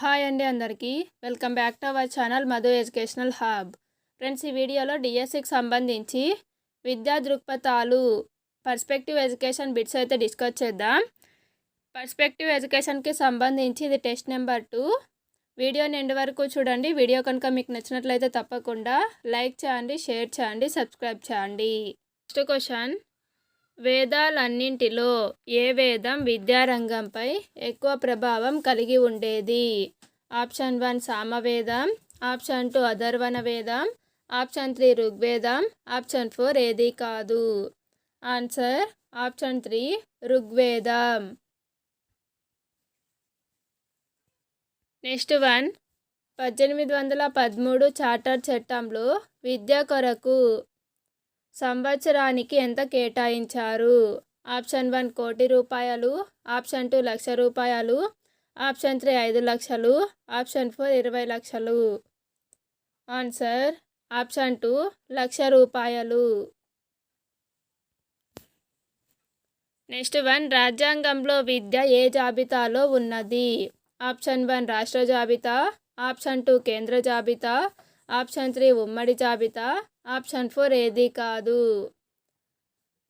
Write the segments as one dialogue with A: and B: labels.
A: Hi అండి అందరికీ. Welcome back to our channel Madhu educational hub. Friends ఈ వీడియోలో డిఎస్సికి సంబంధించి విద్యా దృక్పథాలు పర్స్పెక్టివ్ ఎడ్యుకేషన్ బిట్స్ అయితే డిస్కస్ చేద్దాం. పర్స్పెక్టివ్ ఎడ్యుకేషన్కి సంబంధించి ఇది టెస్ట్ నెంబర్ టూ. వీడియో నిండి వరకు చూడండి. వీడియో కనుక మీకు నచ్చినట్లయితే తప్పకుండా లైక్ చేయండి షేర్ చేయండి సబ్స్క్రైబ్ చేయండి. Next question. వేదాలన్నింటిలో ఏ వేదం విద్యారంగంపై ఎక్కువ ప్రభావం కలిగి ఉండేది? ఆప్షన్ వన్ సామవేదం ఆప్షన్ టూ అధర్వణ వేదం ఆప్షన్ త్రీ ఋగ్వేదం ఆప్షన్ ఫోర్ ఏది కాదు? ఆన్సర్ ఆప్షన్ త్రీ ఋగ్వేదం. Next one. పద్దెనిమిది వందల పదమూడు చార్టర్ చట్టంలో విద్య కొరకు సంవత్సరానికి ఎంత కేటాయించారు? ఆప్షన్ వన్ కోటి రూపాయలు ఆప్షన్ టూ లక్ష రూపాయలు ఆప్షన్ త్రీ ఐదు లక్షలు ఆప్షన్ ఫోర్ ఇరవై లక్షలు. ఆన్సర్ ఆప్షన్ టూ లక్ష రూపాయలు. నెక్స్ట్ వన్ రాజ్యాంగంలో విద్య ఏ జాబితాలో ఉన్నది? ఆప్షన్ వన్ రాష్ట్ర జాబితా ఆప్షన్ టూ కేంద్ర జాబితా ఆప్షన్ త్రీ ఉమ్మడి జాబితా ఆప్షన్ ఫోర్ ఏది కాదు.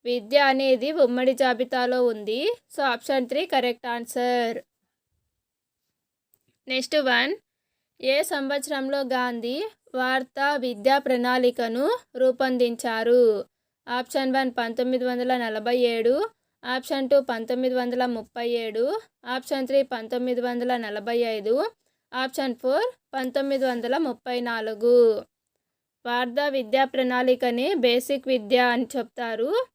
A: విద్య అనేది ఉమ్మడి జాబితాలో ఉంది. So option three correct answer. Next one. ఏ సంవత్సరంలో గాంధీ వార్తా విద్యా ప్రణాళికను రూపొందించారు? ఆప్షన్ వన్ పంతొమ్మిది వందల నలభై ఏడు ఆప్షన్ టూ పంతొమ్మిది వందల ముప్పై ఏడు ఆప్షన్ త్రీ పంతొమ్మిది వందల నలభై ఐదు ఆప్షన్ ఫోర్ పంతొమ్మిది వందల ముప్పై నాలుగు. వార్ధా విద్యా ప్రణాళికని బేసిక్ విద్య అని చెప్తారు.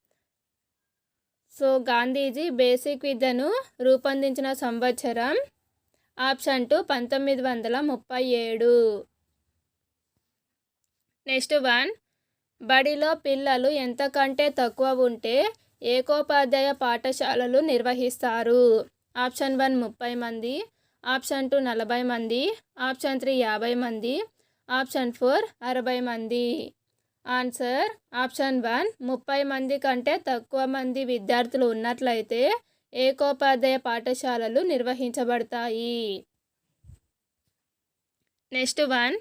A: సో గాంధీజీ బేసిక్ విద్యను రూపొందించిన సంవత్సరం ఆప్షన్ టూ పంతొమ్మిది వందల ముప్పై ఏడు. నెక్స్ట్ వన్ బడిలో పిల్లలు ఎంతకంటే తక్కువ ఉంటే ఏకోపాధ్యాయ పాఠశాలలు నిర్వహిస్తారు. ఆప్షన్ వన్ ముప్పై మంది ఆప్షన్ టూ నలభై మంది ఆప్షన్ త్రీ యాభై మంది ఆప్షన్ ఫోర్ అరవై మంది. ఆన్సర్ ఆప్షన్ వన్ ముప్పై మంది కంటే తక్కువ మంది విద్యార్థులు ఉన్నట్లయితే ఏకోపాధ్యాయ పాఠశాలలు నిర్వహించబడతాయి. నెక్స్ట్ వన్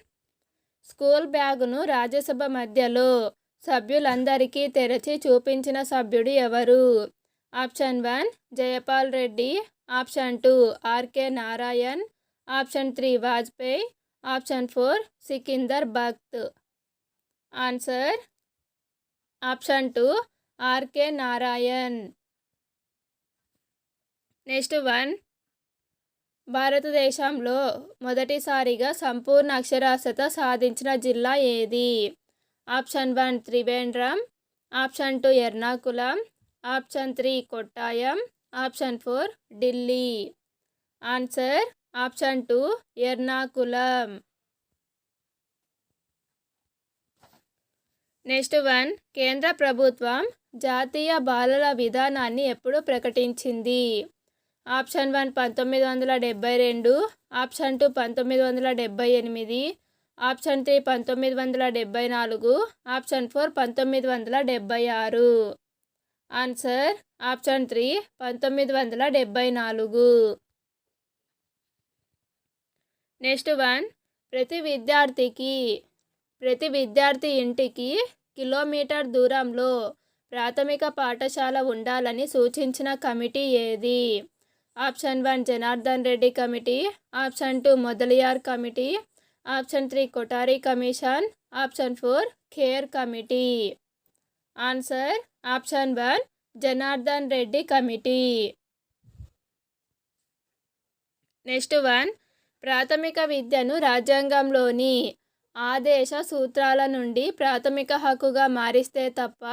A: స్కూల్ బ్యాగును రాజ్యసభ మధ్యలో సభ్యులందరికీ తెరచి చూపించిన సభ్యుడు ఎవరు? Option one Jaipal Reddy. Option two R K Narayan. Option three Vajpayee. Option four Sikander Bakht. Answer option two R K Narayan. Next one భారతదేశంలో మొదటిసారిగా సంపూర్ణ అక్షరాస్యత సాధించిన జిల్లా ఏది? Option one Trivandrum option two Ernakulam option three Kottayam option four Delhi. Answer option two Ernakulam. Next one కేంద్ర ప్రభుత్వం జాతీయ బాలల విధానాన్ని ఎప్పుడు ప్రకటించింది? ఆప్షన్ వన్ పంతొమ్మిది వందల డెబ్బై రెండు. ఆప్షన్ టూ పంతొమ్మిది వందల డెబ్బై ఎనిమిది. ఆప్షన్ త్రీ పంతొమ్మిది వందల డెబ్బై నాలుగు. ఆప్షన్ ఫోర్ పంతొమ్మిది వందల డెబ్బై ఆరు. ఆన్సర్ ఆప్షన్ త్రీ పంతొమ్మిది వందల డెబ్బై నాలుగు. Next one. ప్రతి విద్యార్థికి ప్రతి విద్యార్థి ఇంటికి కిలోమీటర్ దూరంలో ప్రాథమిక పాఠశాల ఉండాలని సూచించిన కమిటీ ఏది? Option one Janardhan Reddy committee option two Mudaliar committee option three Kothari commission option four Kher committee. Answer option one Janardhan Reddy committee. Next one ప్రాథమిక విద్యను రాజ్యాంగంలోని ఆదేశ సూత్రాల నుండి ప్రాథమిక హక్కుగా మారిస్తే తప్ప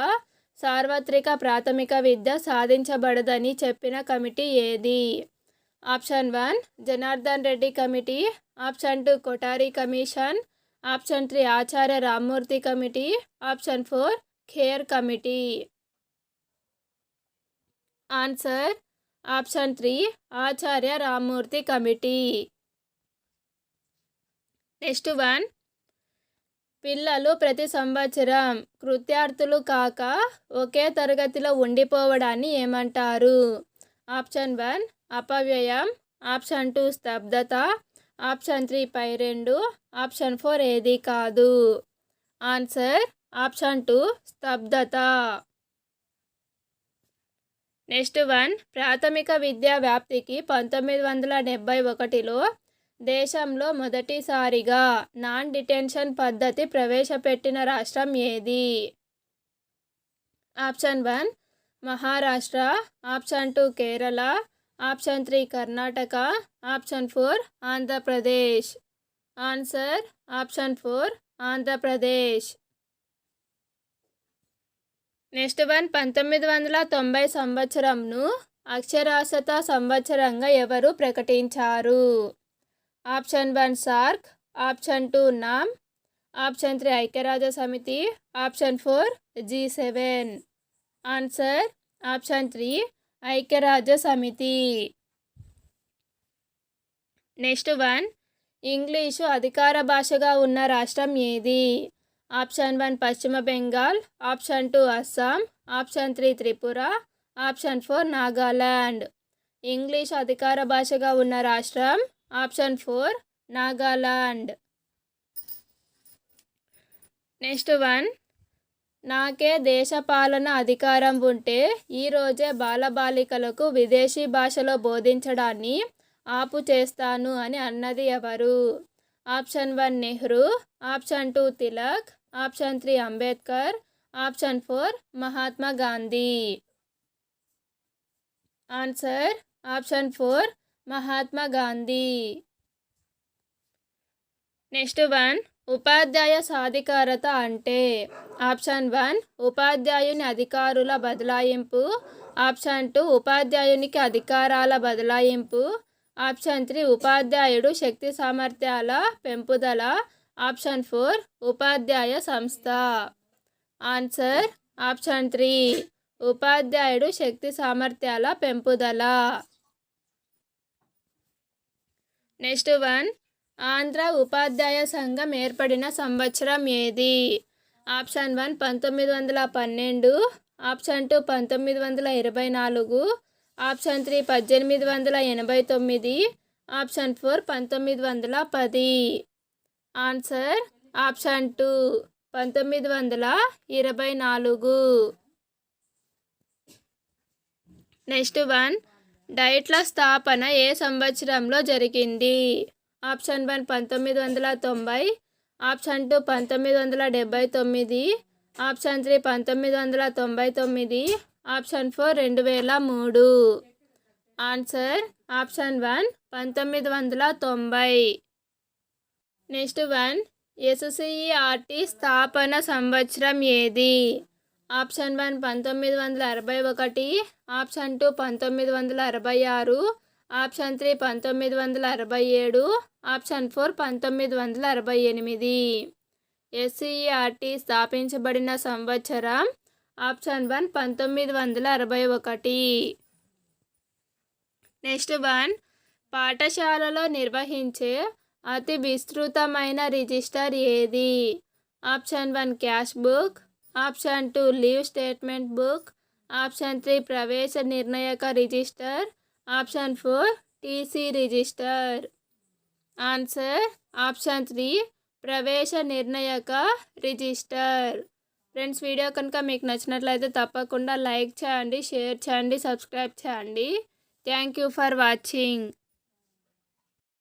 A: సార్వత్రిక ప్రాథమిక విద్య సాధించబడదని చెప్పిన కమిటీ ఏది? Option one Janardhan Reddy committee. Option two Kothari commission. Option three Acharya Rammurthy committee. Option four Kher committee. Answer option three Acharya Rammurthy committee. Next one. పిల్లలు ప్రతి సంవత్సరం కృత్యార్థులు కాక ఒకే తరగతిలో ఉండిపోవడాన్ని ఏమంటారు? ఆప్షన్ వన్ అపవ్యయం. ఆప్షన్ టూ స్తబ్దత. ఆప్షన్ త్రీ పై రెండు. ఆప్షన్ ఫోర్ ఏది కాదు. ఆన్సర్ ఆప్షన్ టూ స్తబ్దత. నెక్స్ట్ వన్ ప్రాథమిక విద్యా వ్యాప్తికి పంతొమ్మిది వందల డెబ్బై ఒకటిలో దేశంలో మొదటిసారిగా నాన్ డిటెన్షన్ పద్ధతి ప్రవేశపెట్టిన రాష్ట్రం ఏది? Option one Maharashtra. Option two Kerala. Option three Karnataka. Option four Andhra Pradesh. Answer option four Andhra Pradesh. Next one పంతొమ్మిది వందల తొంభై సంవత్సరంను అక్షరాస్యత సంవత్సరంగా ఎవరు ప్రకటించారు? Option one SAARC option two NAM option three ఐక్యరాజ్య సమితి option four G seven. Answer option three ఐక్యరాజ్య సమితి. నెక్స్ట్ వన్ ఇంగ్లీషు అధికార భాషగా ఉన్న రాష్ట్రం ఏది? ఆప్షన్ వన్ పశ్చిమ Bengal option two Assam option three Tripura option four Nagaland English అధికార భాషగా ఉన్న రాష్ట్రం option four Nagaland. Next one నాకే దేశపాలన అధికారం ఉంటే ఈరోజే బాలబాలికలకు విదేశీ భాషలో బోధించడాన్ని ఆపు చేస్తాను అని అన్నది ఎవరు? Option one Nehru. Option two Tilak. Option three Ambedkar. Option four Mahatma Gandhi. Answer option four Mahatma Gandhi. Next one ఉపాధ్యాయ సాధికారత అంటే ఆప్షన్ వన్ ఉపాధ్యాయుని అధికారుల బదలాయింపు. ఆప్షన్ టూ ఉపాధ్యాయునికి అధికారాల బదలాయింపు. ఆప్షన్ త్రీ ఉపాధ్యాయుడు శక్తి సామర్థ్యాల పెంపుదల. ఆప్షన్ ఫోర్ ఉపాధ్యాయ సంస్థ. ఆన్సర్ ఆప్షన్ త్రీ ఉపాధ్యాయుడు శక్తి సామర్థ్యాల పెంపుదల. Next one. ఆంధ్ర ఉపాధ్యాయ సంఘం ఏర్పడిన సంవత్సరం ఏది? ఆప్షన్ వన్ పంతొమ్మిది వందల పన్నెండు ఆప్షన్ టూ పంతొమ్మిది వందల ఇరవై నాలుగు ఆప్షన్ త్రీ పద్దెనిమిది వందల ఎనభై తొమ్మిది ఆప్షన్ ఫోర్ పంతొమ్మిది వందల పది. ఆన్సర్ ఆప్షన్ టూ పంతొమ్మిది వందల ఇరవై నాలుగు. నెక్స్ట్ వన్ డైట్ల స్థాపన ఏ సంవత్సరంలో జరిగింది? ఆప్షన్ వన్ పంతొమ్మిది వందల తొంభై ఆప్షన్ టూ పంతొమ్మిది వందల డెబ్బై తొమ్మిది ఆప్షన్ త్రీ పంతొమ్మిది వందల తొంభై తొమ్మిది ఆప్షన్ ఫోర్ రెండు వేల మూడు. ఆన్సర్ ఆప్షన్ వన్ పంతొమ్మిది వందల తొంభై. నెక్స్ట్ వన్ ఎస్సిఈఆర్టీ స్థాపన సంవత్సరం ఏది? ఆప్షన్ వన్ పంతొమ్మిది వందల అరవై ఒకటి ఆప్షన్ టూ పంతొమ్మిది వందల అరవై ఆరు ఆప్షన్ త్రీ పంతొమ్మిది వందల అరవై ఏడు ఆప్షన్ ఫోర్ పంతొమ్మిది వందల అరవై ఎనిమిది. ఎస్సీఆర్టీ స్థాపించబడిన సంవత్సరం ఆప్షన్ వన్ పంతొమ్మిది వందల అరవై ఒకటి. నెక్స్ట్ వన్ పాఠశాలలో నిర్వహించే అతి విస్తృతమైన రిజిస్టర్ ఏది? Option one cash book option two leave statement book. Option three ప్రవేశ నిర్ణయక register. Option four TC register. Answer option three ప్రవేశ నిర్ణయక రిజిస్టర్. ఫ్రెండ్స్ వీడియో కనుక మీకు నచ్చినట్లయితే తప్పకుండా లైక్ చేయండి షేర్ చేయండి సబ్స్క్రైబ్ చేయండి. Thank you for watching.